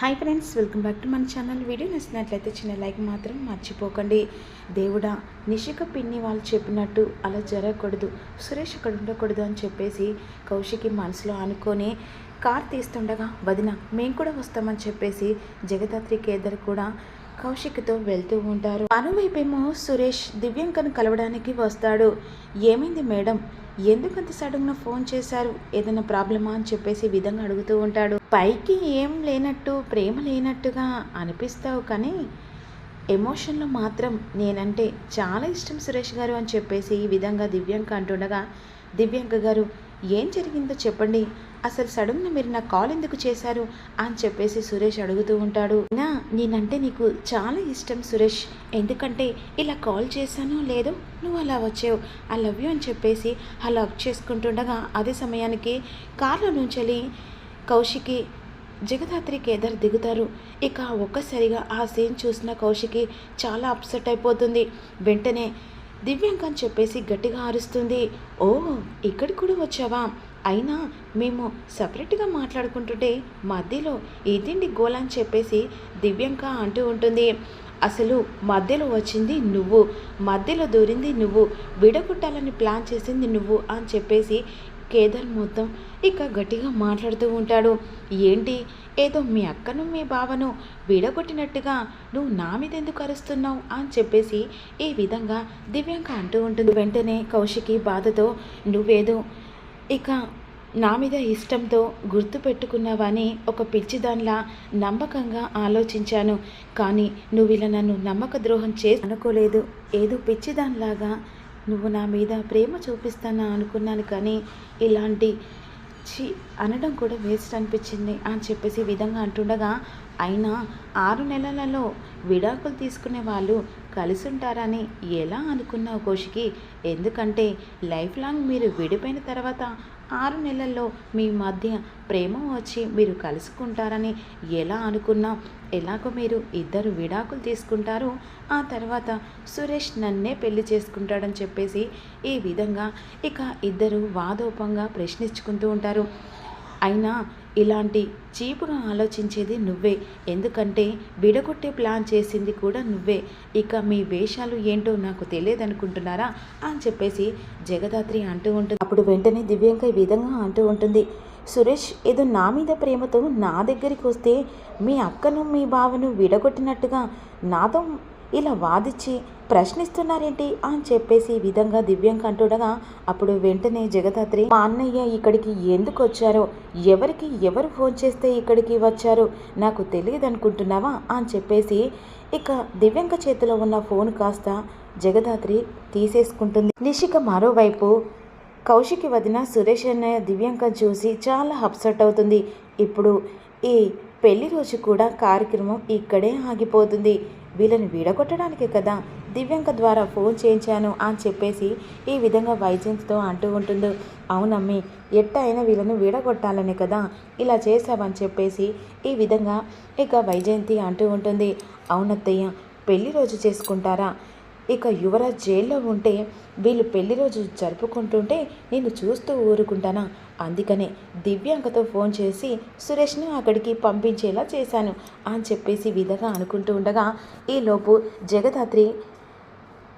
Hi friends welcome back to మన channel video నచ్చినట్లయితే చిన్న లైక్ మాత్రం మర్చిపోకండి. దేవుడా నిషిక పిన్ని వాళ్ళు చెప్పినట్టు అలా జరగకూడదు సురేష్ అక్కడ ఉండకూడదు అని చెప్పేసి కౌశికి మనసులో అనుకొని కార్ తీస్తుండగా వదిన మేము కూడా వస్తామని చెప్పేసి జగదాత్రి కేదర్ కూడా కౌశిక్తో వెళ్తూ ఉంటారు. అనువైపేమో సురేష్ దివ్యాంకను కలవడానికి వస్తాడు. ఏమైంది మేడం? ఎందుకంత సడన్గా ఫోన్ చేశారు? ఏదైనా ప్రాబ్లమా అని చెప్పేసి ఈ విధంగా అడుగుతూ ఉంటాడు. పైకి ఏం లేనట్టు ప్రేమ లేనట్టుగా అనిపిస్తావు కానీ ఎమోషన్లో మాత్రం నేనంటే చాలా ఇష్టం సురేష్ గారు అని చెప్పేసి ఈ విధంగా దివ్యాంక అంటుండగా దివ్యాంక గారు ఏం జరిగిందో చెప్పండి. అసలు సడన్గా మీరు నా కాల్ ఎందుకు చేశారు? అని చెప్పేసి సురేష్ అడుగుతూ ఉంటాడు. నా నేనంటే నీకు చాలా ఇష్టం సురేష్. ఎందుకంటే ఇలా కాల్ చేశానో లేదో నువ్వు అలా వచ్చావు. ఐ లవ్ యూ అని చెప్పేసి అలా హక్ చేసుకుంటుండగా అదే సమయానికి కార్లో నుంచి కౌశికి జగదాత్రి కేదార్ దిగుతారు. ఇక ఒక్కసారిగా ఆ సీన్ చూసిన కౌశికి చాలా అప్సెట్ అయిపోతుంది. వెంటనే దివ్యాంక అని చెప్పేసి గట్టిగా అరుస్తుంది. ఓ ఇక్కడికి కూడా వచ్చావా? అయినా మేము సపరేట్గా మాట్లాడుకుంటుంటే మధ్యలో ఇదేంటి గోల్ అని చెప్పేసి దివ్యాంక అంటూ ఉంటుంది. అసలు మధ్యలో వచ్చింది నువ్వు మధ్యలో దూరింది నువ్వు విడగొట్టాలని ప్లాన్ చేసింది నువ్వు అని చెప్పేసి కేదార్ మొత్తం ఇక గట్టిగా మాట్లాడుతూ ఉంటాడు. ఏంటి? ఏదో మీ అక్కను మీ బావను విడగొట్టినట్టుగా నువ్వు నా మీద ఎందుకు అరుస్తున్నావు? అని చెప్పేసి ఈ విధంగా దివ్యాంక అంటూ ఉంటుంది. వెంటనే కౌశికి బాధతో నువ్వేదో ఇక నా మీద ఇష్టంతో గుర్తు పెట్టుకున్నావని ఒక పిచ్చిదానిలా నమ్మకంగా ఆలోచించాను. కానీ నువ్వు ఇలా నన్ను నమ్మక ద్రోహం చేసి అనుకోలేదు. ఏదో పిచ్చిదానిలాగా నువ్వు నా మీద ప్రేమ చూపిస్తానా అనుకున్నాను కానీ ఇలాంటి చి అనడం కూడా వేస్ట్ అనిపించింది అని చెప్పేసి విధంగా అంటుండగా అయినా ఆరు నెలలలో విడాకులు తీసుకునే వాళ్ళు కలిసి ఉంటారని ఎలా అనుకున్నావు కోషికి ఎందుకంటే లైఫ్ లాంగ్ మీరు విడిపోయిన తర్వాత ఆరు నెలల్లో మీ మధ్య ప్రేమ వచ్చి మీరు కలుసుకుంటారని ఎలా అనుకున్నా ఎలాగో మీరు ఇద్దరు విడాకులు తీసుకుంటారు ఆ తర్వాత సురేష్ నన్నే పెళ్ళి చేసుకుంటాడని చెప్పేసి ఈ విధంగా ఇక ఇద్దరు వాదోపంగా ప్రశ్నించుకుంటూ ఉంటారు. అయినా ఇలాంటి చీపుగా ఆలోచించేది నువ్వే. ఎందుకంటే విడగొట్టే ప్లాన్ చేసింది కూడా నువ్వే. ఇక మీ వేషాలు ఏంటో నాకు తెలియదు అనుకుంటున్నారా అని చెప్పేసి జగదాత్రి అంటూ ఉంటుంది. అప్పుడు వెంటనే దివ్యాంక ఈ విధంగా అంటూ ఉంటుంది. సురేష్ ఏదో నా మీద ప్రేమతో నా దగ్గరికి వస్తే మీ అక్కను మీ బావను విడగొట్టినట్టుగా నాతో ఇలా వాదిచ్చి ప్రశ్నిస్తున్నారేంటి అని చెప్పేసి ఈ విధంగా దివ్యంక అంటుండగా అప్పుడు వెంటనే జగదాత్రి మా అన్నయ్య ఇక్కడికి ఎందుకు వచ్చారో? ఎవరికి ఎవరు ఫోన్ చేస్తే ఇక్కడికి వచ్చారు? నాకు తెలియదు అనుకుంటున్నావా అని చెప్పేసి ఇక దివ్యాంక చేతిలో ఉన్న ఫోన్ కాస్త జగదాత్రి తీసేసుకుంటుంది. నిషిక మరోవైపు కౌశికి వదిన సురేష్ అన్నయ్య దివ్యాంక చూసి చాలా అప్సెట్ అవుతుంది. ఇప్పుడు ఈ పెళ్ళి రోజు కూడా కార్యక్రమం ఇక్కడే ఆగిపోతుంది. వీళ్ళని విడగొట్టడానికే కదా దివ్యాంక ద్వారా ఫోన్ చేయించాను అని చెప్పేసి ఈ విధంగా వైజయంతితో అంటూ ఉంటుంది. అవునమ్మి ఎట్ట అయినా వీళ్ళను విడగొట్టాలని కదా ఇలా చేశావని చెప్పేసి ఈ విధంగా ఇక వైజయంతి అంటూ ఉంటుంది. అవునత్తయ్య పెళ్ళి రోజు చేసుకుంటారా? ఇక యువరాజ్ జైల్లో ఉంటే వీళ్ళు పెళ్ళి రోజు జరుపుకుంటుంటే నేను చూస్తూ ఊరుకుంటానా? అందుకనే దివ్యాంకతో ఫోన్ చేసి సురేష్ను అక్కడికి పంపించేలా చేశాను అని చెప్పేసి విధంగా అనుకుంటూ ఉండగా ఈలోపు జగదాత్రి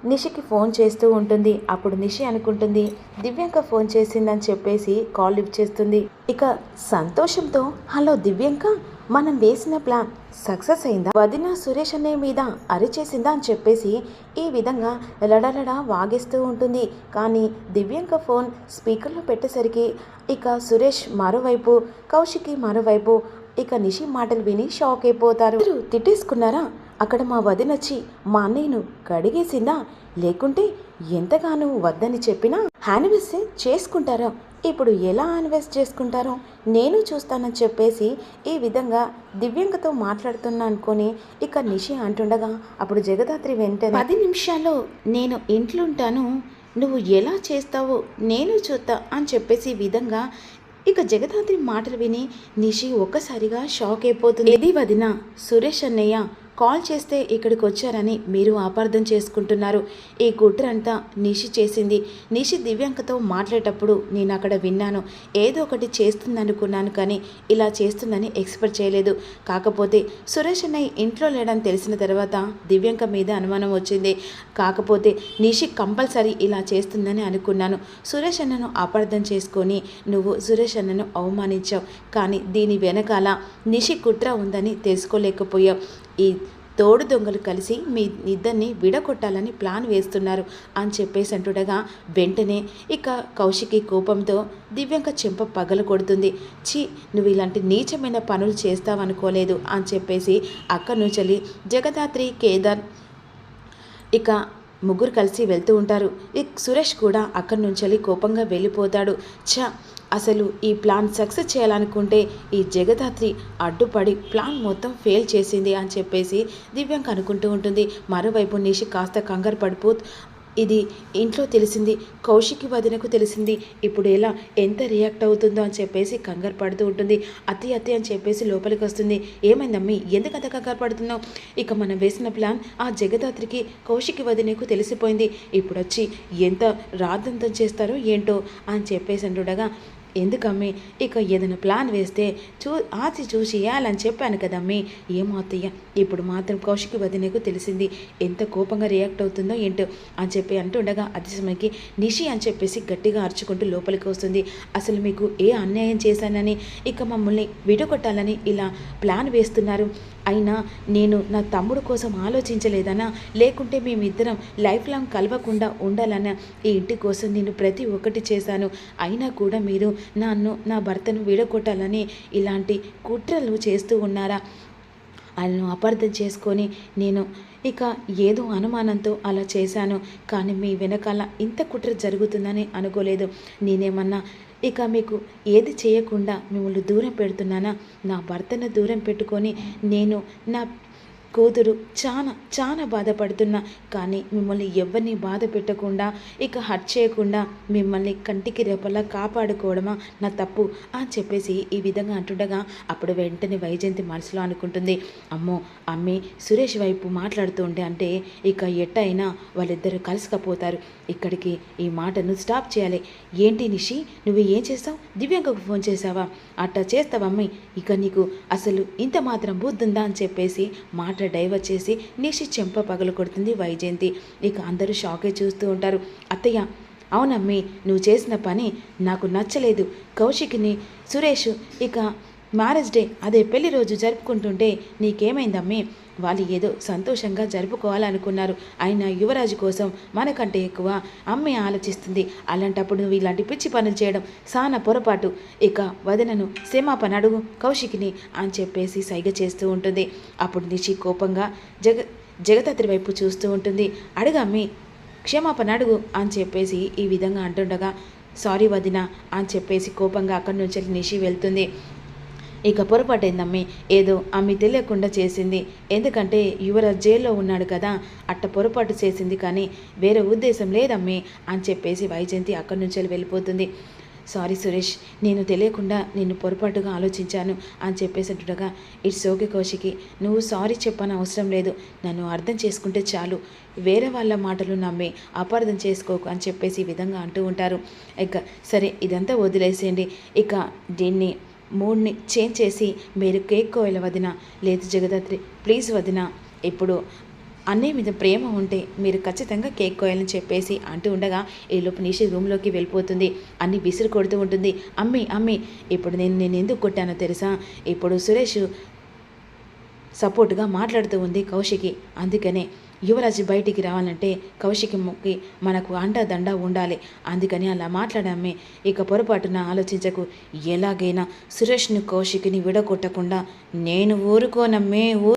నిషికి ఫోన్ చేస్తూ ఉంటుంది. అప్పుడు నిషి అనుకుంటుంది దివ్యాంక ఫోన్ చేసిందని చెప్పేసి కాల్ లిఫ్ట్ చేస్తుంది. ఇక సంతోషంతో హలో దివ్యాంక! మనం వేసిన ప్లాన్ సక్సెస్ అయిందా? వదిన సురేష్ అనే మీద అరిచేసిందా అని చెప్పేసి ఈ విధంగా లడలడ వాగేస్తూ ఉంటుంది. కానీ దివ్యాంక ఫోన్ స్పీకర్లో పెట్టేసరికి ఇక సురేష్ మరోవైపు కౌశికి మరోవైపు ఇక నిషి మాటలు విని షాక్ అయిపోతారు. "మీరు తిట్టేసుకున్నారా? అక్కడ మా వదినొచ్చి మా అన్నయ్యను కడిగేసిందా? లేకుంటే ఎంతగానో వద్దని చెప్పినా హ్యానివెస్ చేసుకుంటారా. ఇప్పుడు ఎలా హ్యానివెస్ చేసుకుంటారో? నేను చూస్తానని చెప్పేసి ఈ విధంగా దివ్యంగతో మాట్లాడుతున్నా అనుకొని ఇక నిషి అంటుండగా అప్పుడు జగదాత్రి వెంటనే పది నిమిషాల్లో నేను ఇంట్లో ఉంటాను నువ్వు ఎలా చేస్తావో నేను చూస్తా అని చెప్పేసి ఈ విధంగా ఇక జగదాత్రి మాటలు విని నిషి ఒక్కసారిగా షాక్ అయిపోతుంది. ఇది వదిన సురేష్ అన్నయ్య కాల్ చేస్తే ఇక్కడికి వచ్చారని మీరు అపార్థం చేసుకుంటున్నారు. ఈ కుట్రంతా నిషి చేసింది. నిషి దివ్యాంకతో మాట్లాడేటప్పుడు నేను అక్కడ విన్నాను. ఏదో ఒకటి చేస్తుందనుకున్నాను కానీ ఇలా చేస్తుందని ఎక్స్పెక్ట్ చేయలేదు. కాకపోతే సురేష్ అన్నయ్య ఇంట్లో లేడని తెలిసిన తర్వాత దివ్యాంక మీద అనుమానం వచ్చింది. కాకపోతే నిషి కంపల్సరీ ఇలా చేస్తుందని అనుకున్నాను. సురేష్ అన్నను అపార్థం చేసుకొని నువ్వు సురేష్ అన్నను అవమానించావు. కానీ దీని వెనకాల నిషి కుట్ర ఉందని తెలుసుకోలేకపోయావు. ఈ తోడు దొంగలు కలిసి మీ ఇద్దరిని విడగొట్టాలని ప్లాన్ వేస్తున్నారు అని చెప్పేసి అంటుండగా వెంటనే ఇక కౌశికి కోపంతో దివ్యంక చెంప పగలు కొడుతుంది. ఛీ నువ్వు ఇలాంటి నీచమైన పనులు చేస్తావనుకోలేదు అని చెప్పేసి అక్కడి నుంచి జగదాత్రి కేదార్ ఇక ముగ్గురు కలిసి వెళ్తూ ఉంటారు. ఇక సురేష్ కూడా అక్కడి నుంచి కోపంగా వెళ్ళిపోతాడు. ఛ అసలు ఈ ప్లాన్ సక్సెస్ చేయాలనుకుంటే ఈ జగదాత్రి అడ్డుపడి ప్లాన్ మొత్తం ఫెయిల్ చేసింది అని చెప్పేసి దివ్యాంక అనుకుంటూ ఉంటుంది. మరోవైపు నిషి కాస్త కంగారు పడిపో ఇది ఇంట్లో తెలిసింది కౌశికి వదినకు తెలిసింది ఇప్పుడు ఎలా ఎంత రియాక్ట్ అవుతుందో అని చెప్పేసి కంగారు పడుతూ ఉంటుంది. అతి అతి అని చెప్పేసి లోపలికి వస్తుంది. ఏమైందమ్మి ఎందుకంత కంగారు పడుతున్నావు? ఇక మనం వేసిన ప్లాన్ ఆ జగదాత్రికి కౌశికి వదినకు తెలిసిపోయింది. ఇప్పుడు వచ్చి ఎంత రాద్దంతం చేస్తారో ఏంటో అని చెప్పేసి అంటుండగా ఎందుకమ్మి? ఇక ఏదైనా ప్లాన్ వేస్తే చూ ఆచి చూసి వేయాలని చెప్పాను కదమ్మి. ఏమో అత్తయ్య ఇప్పుడు మాత్రం కౌశికి వదినకు తెలిసింది. ఎంత కోపంగా రియాక్ట్ అవుతుందో ఏంటో అని చెప్పి అంటుండగా అతిశమకి నిషి అని చెప్పేసి గట్టిగా అరుచుకుంటూ లోపలికి వస్తుంది. అసలు మీకు ఏ అన్యాయం చేశానని ఇక మమ్మల్ని విడగొట్టాలని ఇలా ప్లాన్ వేస్తున్నారు? అయినా నేను నా తమ్ముడు కోసం ఆలోచించలేదనా? లేకుంటే మేమిద్దరం లైఫ్ లాంగ్ కలవకుండా ఉండాలన్నా ఈ ఇంటి కోసం నేను ప్రతి ఒక్కటి చేశాను. అయినా కూడా మీరు నన్ను నా భర్తను విడగొట్టాలని ఇలాంటి కుట్రలు చేస్తూ ఉన్నారా? వాళ్ళను అపార్థం చేసుకొని నేను ఇక ఏదో అనుమానంతో అలా చేశాను. కానీ మీ వెనకాల ఇంత కుట్ర జరుగుతుందని అనుకోలేదు. నేనేమన్నా ఇక మీకు ఏది చేయకుండా మిమ్మల్ని దూరం పెడుతున్నానా? నా భర్తను దూరం పెట్టుకొని నేను నా కూతురు చాలా చాలా బాధపడుతున్నా. కానీ మిమ్మల్ని ఎవరిని బాధ పెట్టకుండా ఇక హట్ చేయకుండా మిమ్మల్ని కంటికి రేపలా కాపాడుకోవడమా నా తప్పు అని చెప్పేసి ఈ విధంగా అంటుండగా అప్పుడు వెంటనే వైజయంతి మనసులో అనుకుంటుంది. అమ్మో అమ్మి సురేష్ వైపు మాట్లాడుతూ ఉంటే అంటే ఇక ఎట్టయినా వాళ్ళిద్దరూ కలిసికపోతారు. ఇక్కడికి ఈ మాటను స్టాప్ చేయాలి. ఏంటి నిషి నువ్వు ఏం చేస్తావు దివ్యాంకకు ఫోన్ చేసావా అట్టా చేస్తావమ్మి ఇక నీకు అసలు ఇంత మాత్రం బుద్ధుందా అని చెప్పేసి మాట డైవర్ట్ చేసి నిషి చెంప పగలు కొడుతుంది వైజయంతి. ఇక అందరూ షాకే చూస్తూ ఉంటారు. అత్తయ్య అవునమ్మి నువ్వు చేసిన పని నాకు నచ్చలేదు. కౌశిక్ని సురేష్ ఇక మ్యారేజ్ డే అదే పెళ్ళి రోజు జరుపుకుంటుంటే నీకేమైందమ్మి? వాళ్ళు ఏదో సంతోషంగా జరుపుకోవాలనుకున్నారు. ఆయన యువరాజు కోసం మనకంటే ఎక్కువ అమ్మే ఆలోచిస్తుంది. అలాంటప్పుడు నువ్వు ఇలాంటి పిచ్చి పనులు చేయడం సాన పొరపాటు. ఇక వదనను క్షమాపణ అడుగు కౌశికిని అని చెప్పేసి సైగ చేస్తూ ఉంటుంది. అప్పుడు నిషి కోపంగా జగ జగదత్రి వైపు చూస్తూ ఉంటుంది. అడుగమ్మి క్షమాపణ అడుగు అని చెప్పేసి ఈ విధంగా అంటుండగా సారీ వదిన అని చెప్పేసి కోపంగా అక్కడి నుంచి నిషి వెళ్తుంది. ఇక పొరపాటైందమ్మి. ఏదో అమ్మి తెలియకుండా చేసింది. ఎందుకంటే యువరాజ్ జైల్లో ఉన్నాడు కదా అట్ట పొరపాటు చేసింది కానీ వేరే ఉద్దేశం లేదమ్మి అని చెప్పేసి వైజయంతి అక్కడి నుంచి వెళ్ళిపోతుంది. సారీ సురేష్ నేను తెలియకుండా నేను పొరపాటుగా ఆలోచించాను అని చెప్పేసినట్టుగా ఇట్స్ ఓకే కౌశికి నువ్వు సారీ చెప్పని అవసరం లేదు. నన్ను అర్థం చేసుకుంటే చాలు. వేరే వాళ్ళ మాటలు నమ్మి అపార్థం చేసుకోకు అని చెప్పేసి ఈ విధంగా అంటూ ఉంటారు. ఇక సరే ఇదంతా వదిలేసేయండి. ఇక దీన్ని మూడ్ని చేంజ్ చేసి మీరు కేక్ కోయల వదిన లేదు జగదాత్రి ప్లీజ్ వదిన ఇప్పుడు అన్నయ్య మీద ప్రేమ ఉంటే మీరు ఖచ్చితంగా కేక్ కోయాలని చెప్పేసి అంటూ ఉండగా ఈలోపు నిషి రూమ్లోకి వెళ్ళిపోతుంది. అన్ని విసిరు కొడుతూ ఉంటుంది. అమ్మి అమ్మి ఇప్పుడు నేను నేను ఎందుకు కొట్టానో తెలుసా? ఇప్పుడు సురేష్ సపోర్ట్గా మాట్లాడుతూ ఉంది కౌశికి. అందుకనే యువరాజు బయటికి రావాలంటే కౌశికి మొక్కి మనకు అండదండ ఉండాలి. అందుకని అలా మాట్లాడమ్మే ఇక పొరపాటున ఆలోచించకు. ఎలాగైనా సురేష్ను కౌశికిని విడగొట్టకుండా నేను ఊరుకోనమ్మే ఊ